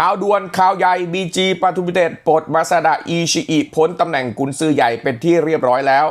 ข่าวด่วนข่าวใหญ่บีจีปทุมิเตศปลดมาซาดาอีชิอิพ้นตำแหน่งกุนซือใหญ่เป็นที่เรียบร้อยแล้ว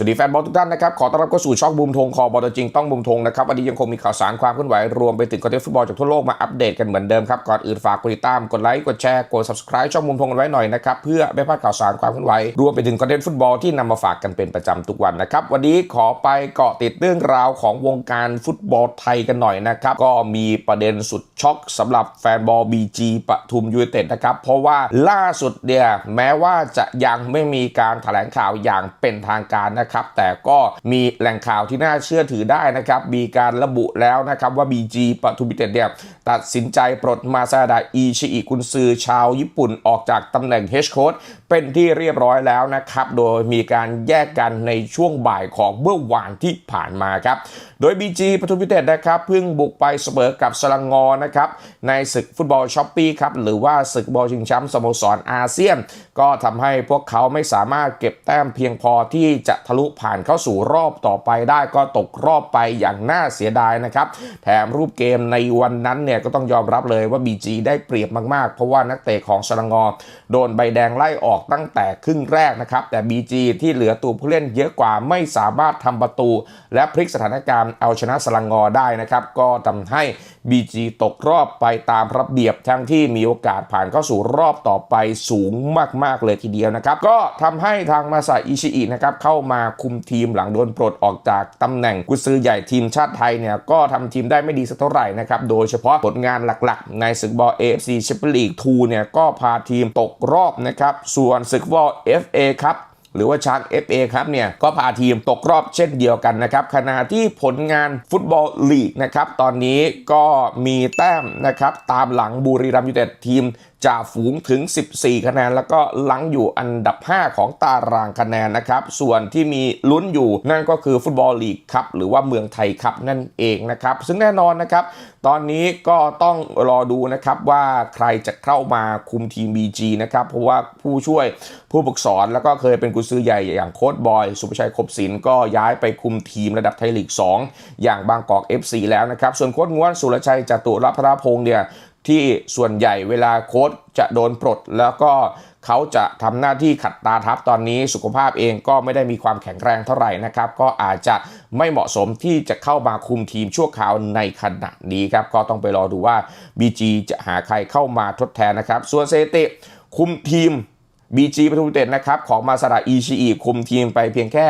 สวัสดีแฟนบอลทุกท่านนะครับ ขอต้อนรับเข้าสู่ช่องบูมธงคอบอลจริงต้องบูมธงนะครับ วันนี้ยังคงมีข่าวสารความเคลื่อนไหว รวมไปถึงคอนเทนต์ฟุตบอลจากทั่วโลกมาอัปเดตกันเหมือนเดิมครับ ก่อนอื่นฝากกดติดตาม กดไลค์ กดแชร์ กด subscribe ช่องบูมธงกันไว้หน่อยนะครับ เพื่อไม่พลาดข่าวสารความเคลื่อนไหว รวมไปถึงคอนเทนต์ฟุตบอลที่นำมาฝากกันเป็นประจำทุกวันนะครับ วันนี้ขอไปเกาะติดเรื่องราวของวงการฟุตบอลไทยกันหน่อยนะครับ ก็มีประเด็นสุดช็อกสำหรับแฟนบอลบีจีปทุมยูไนเต็ดนะครับ เพราะว่าล่าสุดเนี่ยแม้ว่าจะยังไม่มีการแถลงข่าวอย่างเป็นทางการนะครับ แต่ก็มีแหล่งข่าวที่น่าเชื่อถือได้นะครับ มีการระบุแล้วนะครับว่า BG ปทุมยูไนเต็ดเนี่ยตัดสินใจปลดมาซาดาอิชิอิกุนซือชาวญี่ปุ่นออกจากตำแหน่งเฮดโค้ชเป็นที่เรียบร้อยแล้วนะครับ โดยมีการแยกกันในช่วงบ่ายของเมื่อวานที่ผ่านมาครับ โดย BG ปทุมยูไนเต็ดนะครับเพิ่งบุกไปเสมอกับสลังงอนะครับในศึกฟุตบอลช้อปปี้ครับหรือว่าศึกบอลชิงแชมป์สโมสรอาเซียน ก็ทำให้พวกเขาไม่สามารถเก็บแต้มเพียงพอที่จะทะลุผ่านเข้าสู่รอบต่อไปได้ก็ตกรอบไปอย่างน่าเสียดายนะครับ แถมรูปเกมในวันนั้นเนี่ยก็ต้องยอมรับเลยว่า BG ได้เปรียบมากๆ เพราะว่านักเตะของสลังงอโดนใบแดงไล่ออกตั้งแต่ครึ่งแรกนะครับ แต่ BG ที่เหลือตัวผู้เล่นเยอะกว่าไม่สามารถทำประตู และพลิกสถานการณ์เอาชนะสลังงอได้นะครับ ก็ทำให้ BG ตกรอบไปตามระเบียบทั้งที่มีโอกาสผ่านเข้าสู่รอบต่อไปสูงมากๆเลยทีเดียวนะครับ ก็ทำให้ทางมาซาอิชิอินะครับเข้ามาคุมทีมหลังโดนปลดออกจากตำแหน่งกุซือใหญ่ทีมชาติไทยเนี่ยก็ทำทีมได้ไม่ดีสักเท่าไหร่นะครับโดยเฉพาะผลงานหลักๆ ในศึกบอลเอฟซีแชมเปี้ยนลีกทูเนี่ยก็พาทีมตกรอบนะครับส่วนศึกบอล FA ครับ หรือว่าชาร์ก FA ครับเนี่ยก็พาทีมตกรอบเช่นเดียวกันนะครับขณะที่ผลงานฟุตบอลลีกนะครับตอนนี้ก็มีแต้มนะครับตามหลังบุรีรัมย์ยูไนเต็ดทีมจ่าฝูงถึง 14 คะแนน แล้วก็หลังอยู่อันดับ 5 ของตารางคะแนนนะครับ ส่วนที่มีลุ้นอยู่นั่นก็คือฟุตบอลลีกครับหรือว่าเมืองไทยครับนั่นเองนะครับ ซึ่งแน่นอนนะครับตอนนี้ก็ต้องรอดูนะครับว่าใครจะเข้ามาคุมทีม BG นะครับ เพราะว่าผู้ช่วยผู้ฝึกสอนแล้วก็เคยเป็นกุญซือใหญ่อย่างโค้ชบอย สุภชัยคบศิลป์ก็ย้ายไปคุมทีมระดับไทยลีก 2 อย่างบางกอก FC แล้วนะครับ ส่วนโค้ชง้วนสุรชัยจตุรพระพงษ์เนี่ยที่ส่วนใหญ่เวลาโค้ชจะโดนปลดแล้วก็ เขาจะทำหน้าที่ขัดตาทับตอนนี้สุขภาพเองก็ไม่ได้มีความแข็งแรงเท่าไหร่นะครับ ก็อาจจะไม่เหมาะสมที่จะเข้ามาคุมทีมชั่วคราวในขณะนี้ครับ ก็ต้องไปรอดูว่า BG จะหาใครเข้ามาทดแทนนะครับ ส่วนเซติคุมทีม BG ปทุมเต็ดนะครับ ของมาซาดาอีชีอีคุมทีมไปเพียงแค่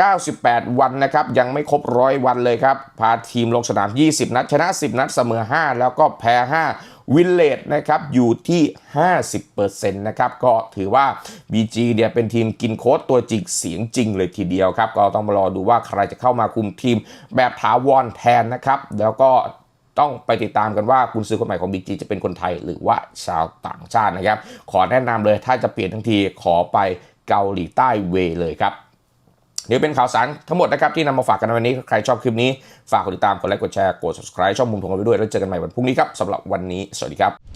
98 วันนะครับ ยังไม่ครบร้อยวันเลยครับ พาทีมลงสนาม 20 นัด ชนะ 10 นัดเสมอ 5 แล้วก็แพ้ 5 วินเลดนะครับ อยู่ที่ 50%นะครับ ก็ถือว่า BG เนี่ยเป็นทีมกินโค้ดตัวจริงเสียงจริงเลยทีเดียวครับ ก็ต้องมารอดูว่าใครจะเข้ามาคุมทีมแบบถาวรแทนนะครับ แล้วก็ต้องไปติดตามกันว่าคุณซื้อคนใหม่ของ BG จะเป็นคนไทยหรือว่าชาวต่างชาตินะครับ ขอแนะนำเลยถ้าจะเปลี่ยนทั้งทีขอไปเกาหลีใต้เวเลยครับ เดี๋ยวเป็นข่าวสารทั้งหมดนะครับที่นำมาฝากกันในวันนี้ ใครชอบคลิปนี้ ฝากกดติดตาม กดไลค์ กดแชร์ กด subscribe ช่องมุมทงเองไว้ด้วย แล้วเจอกันใหม่วันพรุ่งนี้ครับสำหรับวันนี้ สวัสดีครับ